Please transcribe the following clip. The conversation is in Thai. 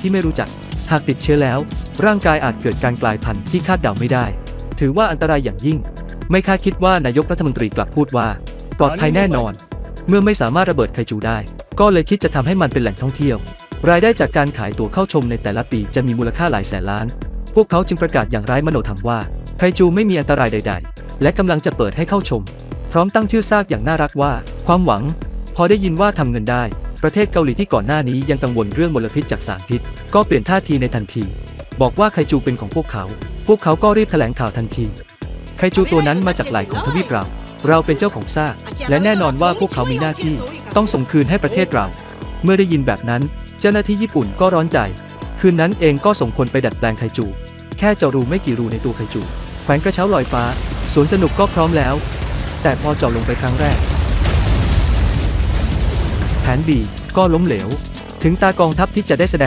ที่ไม่รู้จัก หากติดเชื้อแล้ว ร่างกายอาจเกิดการกลายพันธุ์ที่คาดเดาไม่ได้ ถือว่าอันตรายอย่างยิ่ง ไม่คาดคิดว่านายกรัฐมนตรีกลับพูดว่า ปลอดภัยแน่นอน เมื่อไม่สามารถระเบิดไคจูได้ ก็เลยคิดจะทำให้มันเป็นแหล่งท่องเที่ยว รายได้จากการขายตั๋วเข้าชมในแต่ละปีจะมีมูลค่าหลายแสนล้าน พวกเขาจึงประกาศอย่างไร้มโนธรรมว่าไคจูไม่มีอันตรายใด ๆ และกำลังจะเปิดให้เข้าชม พร้อมตั้งชื่อซากอย่างน่ารักว่า ความหวัง พอได้ยินว่าทำเงินได้ ประเทศเกาหลีที่ก่อนหน้านี้ยังกังวลเรื่องมลพิษจากสารพิษ ก็เปลี่ยนท่าทีในทันที บอกว่าไคจูเป็นของพวกเขา พวกเขาก็รีบแถลงข่าวทันทีไคจูตัวนั้นมาจากไหล่ของทวีปเรา เราเป็นเจ้าของซากและแน่นอนว่าพวกเขามีหน้าที่ต้องส่งคืนให้ประเทศเรา เมื่อได้ยินแบบนั้น เจ้าหน้าที่ญี่ปุ่นก็ร้อนใจ คืนนั้นเองก็ส่งคนไปดัดแปลงไคจู แค่เจาะรูไม่กี่รูในตัวไคจูแขวนกระเช้าลอยฟ้าสวนสนุกก็พร้อมแล้ว แต่พอเจาะลงไปครั้งแรก น B ก็ล้มเหลว ถึงตากองทัพที่จะได้แสดง